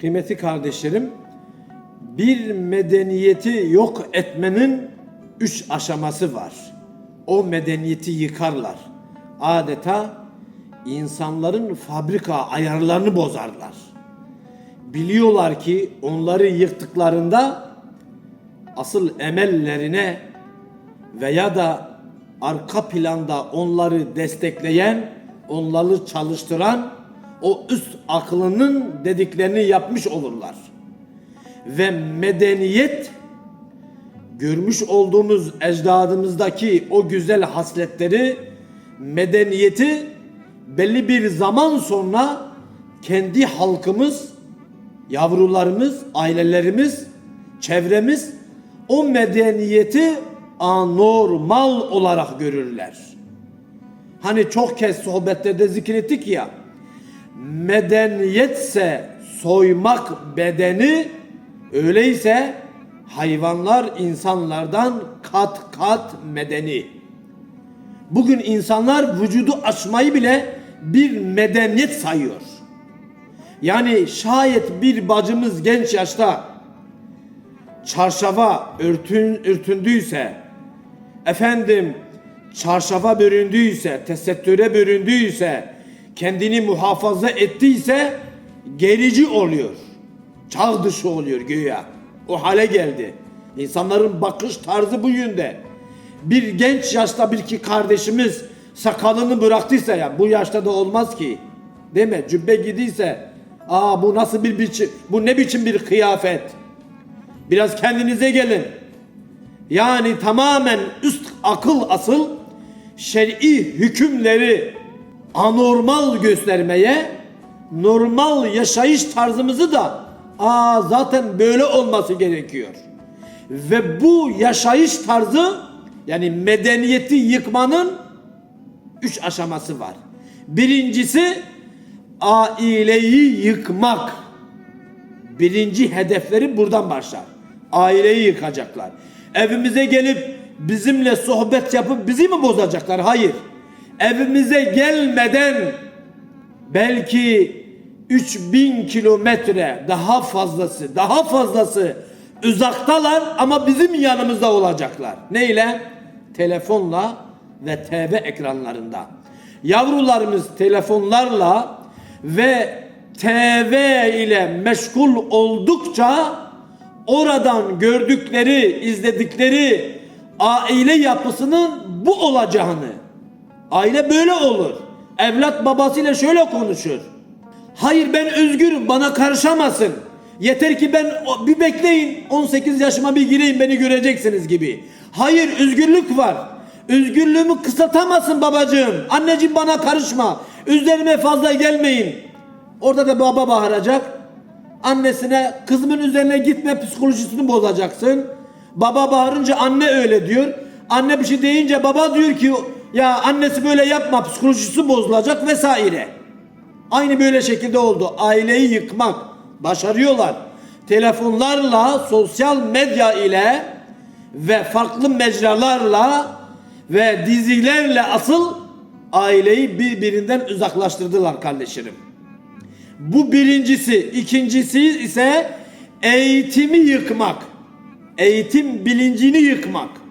Kıymetli kardeşlerim, bir medeniyeti yok etmenin üç aşaması var. O medeniyeti yıkarlar. Adeta insanların fabrika ayarlarını bozarlar. Biliyorlar ki onları yıktıklarında asıl emellerine veya da arka planda onları destekleyen, onları çalıştıran o üst aklının dediklerini yapmış olurlar. Ve medeniyet görmüş olduğumuz ecdadımızdaki o güzel hasletleri medeniyeti belli bir zaman sonra kendi halkımız, yavrularımız, ailelerimiz, çevremiz o medeniyeti anormal olarak görürler. Hani çok kez sohbetlerde zikrettik ya, medeniyetse soymak bedeni, öyleyse hayvanlar insanlardan kat kat medeni. Bugün insanlar vücudu açmayı bile bir medeniyet sayıyor. Yani şayet bir bacımız genç yaşta çarşafa örtün, örtündüyse, efendim çarşafa büründüyse, tesettüre büründüyse, kendini muhafaza ettiyse gerici oluyor. Çağ dışı oluyor güya. O hale geldi. İnsanların bakış tarzı bu yönde. Bir genç yaşta bir ki kardeşimiz sakalını bıraktıysa ya bu yaşta da olmaz ki. Değil mi? Cübbe gidiyse aa bu nasıl bir biçim bu ne biçim bir kıyafet? Biraz kendinize gelin. Yani tamamen üst akıl asıl şer'i hükümleri anormal göstermeye, normal yaşayış tarzımızı da aa zaten böyle olması gerekiyor. Ve bu yaşayış tarzı yani medeniyeti yıkmanın üç aşaması var. Birincisi aileyi yıkmak. Birinci hedefleri buradan başlar. Aileyi yıkacaklar. Evimize gelip bizimle sohbet yapıp bizi mi bozacaklar? Hayır. Evimize gelmeden belki 3000 kilometre daha fazlası, daha fazlası uzaktalar ama bizim yanımızda olacaklar. Neyle? Telefonla ve TV ekranlarında. Yavrularımız telefonlarla ve TV ile meşgul oldukça oradan gördükleri, izledikleri aile yapısının bu olacağını. Aile böyle olur. Evlat babasıyla şöyle konuşur. Hayır ben özgürüm bana karışamazsın. Yeter ki ben bir bekleyin 18 yaşıma bir gireyim beni göreceksiniz gibi. Hayır özgürlük var. Özgürlüğümü kısaltamazsın babacığım. Anneciğim bana karışma. Üzerime fazla gelmeyin. Orada da baba bağıracak. Annesine kızımın üzerine gitme psikolojisini bozacaksın. Baba bağırınca anne öyle diyor. Anne bir şey deyince baba diyor ki ya annesi böyle yapma psikolojisi bozulacak vesaire. Aynı böyle şekilde oldu. Aileyi yıkmak başarıyorlar. Telefonlarla, sosyal medya ile ve farklı mecralarla ve dizilerle asıl aileyi birbirinden uzaklaştırdılar kardeşlerim. Bu birincisi. ikincisi ise eğitimi yıkmak. Eğitim bilincini yıkmak.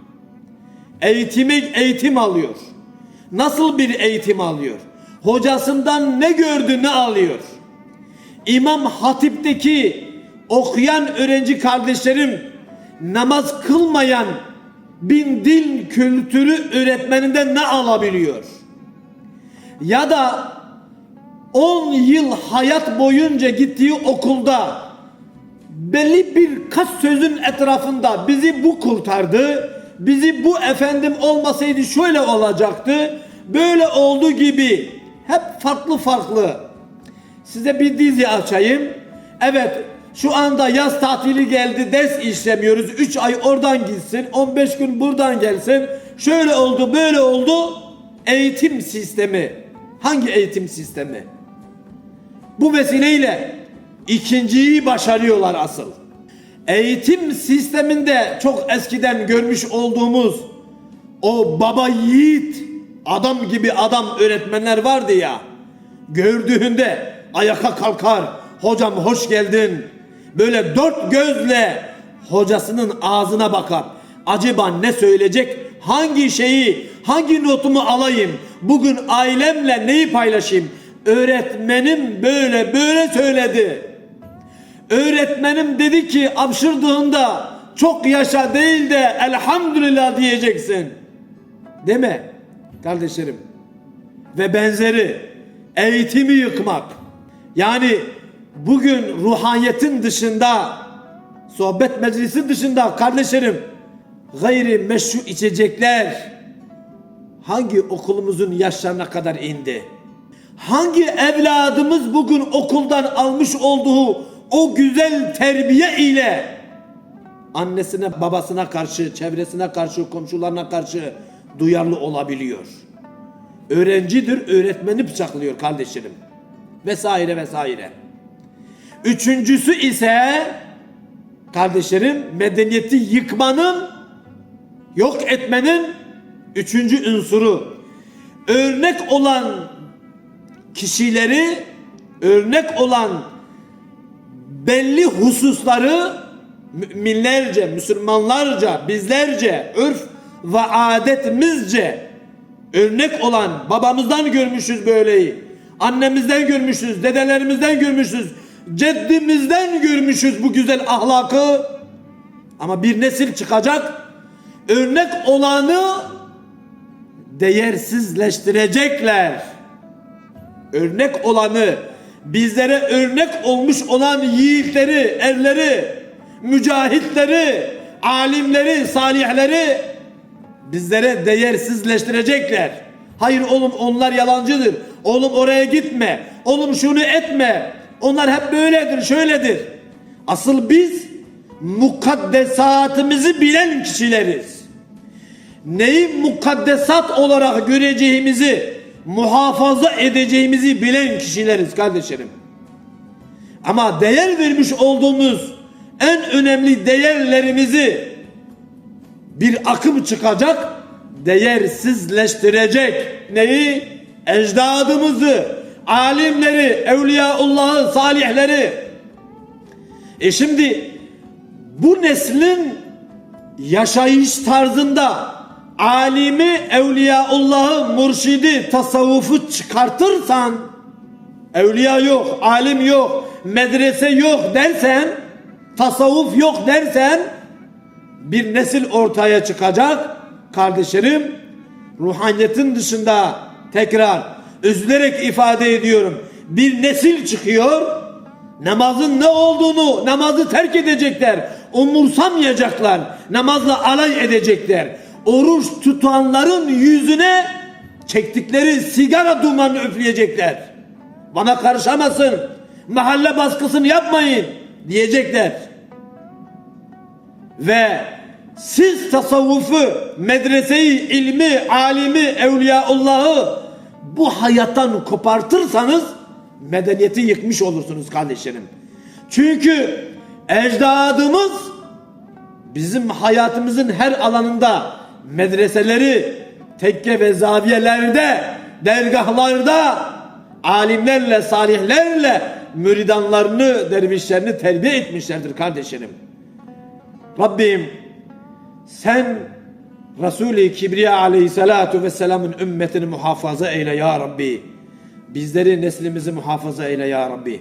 Eğitimi eğitim alıyor. Nasıl bir eğitim alıyor? Hocasından ne gördü ne alıyor? İmam Hatip'teki okuyan öğrenci kardeşlerim namaz kılmayan bin dil kültürü öğretmeninden ne alabiliyor? Ya da 10 yıl hayat boyunca gittiği okulda belli birkaç sözün etrafında bizi bu kurtardı, bizi bu efendim olmasaydı şöyle olacaktı, böyle oldu gibi hep farklı farklı. Size bir dizi açayım. Evet şu anda yaz tatili geldi ders işlemiyoruz. 3 ay oradan gitsin 15 gün buradan gelsin. Şöyle oldu böyle oldu. Eğitim sistemi. Hangi eğitim sistemi? Bu vesileyle ikinciyi başarıyorlar asıl. Eğitim sisteminde çok eskiden görmüş olduğumuz o baba yiğit adam gibi adam öğretmenler vardı ya. Gördüğünde ayaka kalkar, hocam hoş geldin. Böyle dört gözle hocasının ağzına bakar. Acaba ne söyleyecek? Hangi şeyi, hangi notumu alayım? Bugün ailemle neyi paylaşayım? Öğretmenim böyle böyle söyledi. Öğretmenim dedi ki apşırdığında çok yaşa değil de elhamdülillah diyeceksin. Mi kardeşlerim? Ve benzeri eğitimi yıkmak. Yani bugün ruhaniyetin dışında sohbet meclisi dışında kardeşlerim gayri meşru içecekler hangi okulumuzun yaşlarına kadar indi? Hangi evladımız bugün okuldan almış olduğu o güzel terbiye ile annesine, babasına karşı, çevresine karşı, komşularına karşı duyarlı olabiliyor? Öğrencidir, öğretmeni bıçaklıyor kardeşlerim. Vesaire vesaire. Üçüncüsü ise kardeşlerim medeniyeti yıkmanın, yok etmenin üçüncü unsuru. Örnek olan kişileri, örnek olan belli hususları müminlerce, Müslümanlarca, bizlerce, örf ve adetimizce örnek olan babamızdan görmüşüz böyleyi. Annemizden görmüşüz, dedelerimizden görmüşüz, ceddimizden görmüşüz bu güzel ahlakı. Ama bir nesil çıkacak, örnek olanı değersizleştirecekler. Örnek olanı, bizlere örnek olmuş olan yiğitleri, erleri, mücahitleri, alimleri, salihleri bizlere değersizleştirecekler. Hayır oğlum onlar yalancıdır. Oğlum oraya gitme. Oğlum şunu etme. Onlar hep böyledir, şöyledir. Asıl biz mukaddesatımızı bilen kişileriz. Neyi mukaddesat olarak göreceğimizi, muhafaza edeceğimizi bilen kişileriz kardeşlerim. Ama değer vermiş olduğumuz en önemli değerlerimizi bir akım çıkacak, değersizleştirecek. Neyi? Ecdadımızı, alimleri, evliyaullahı, salihleri. E şimdi bu neslin yaşayış tarzında alimi, evliyaullahı, murşidi, tasavvufu çıkartırsan evliya yok, alim yok, medrese yok dersen, tasavvuf yok dersen bir nesil ortaya çıkacak. Kardeşlerim ruhaniyetin dışında tekrar üzülerek ifade ediyorum. Bir nesil çıkıyor namazın ne olduğunu namazı terk edecekler umursamayacaklar namazla alay edecekler oruç tutanların yüzüne çektikleri sigara dumanını üfleyecekler. Bana karışamazsın. Mahalle baskısını yapmayın diyecekler. Ve siz tasavvufu, medreseyi, ilmi, alimi, evliyaullahı bu hayattan kopartırsanız medeniyeti yıkmış olursunuz kardeşlerim. Çünkü ecdadımız bizim hayatımızın her alanında medreseleri, tekke ve zaviyelerde, dergahlarda alimlerle, salihlerle müridanlarını, dervişlerini terbiye etmişlerdir kardeşlerim. Rabbim sen Resul-i Kibriya aleyhissalatu vesselamın ümmetini muhafaza eyle ya Rabbi. Bizleri neslimizi muhafaza eyle ya Rabbi.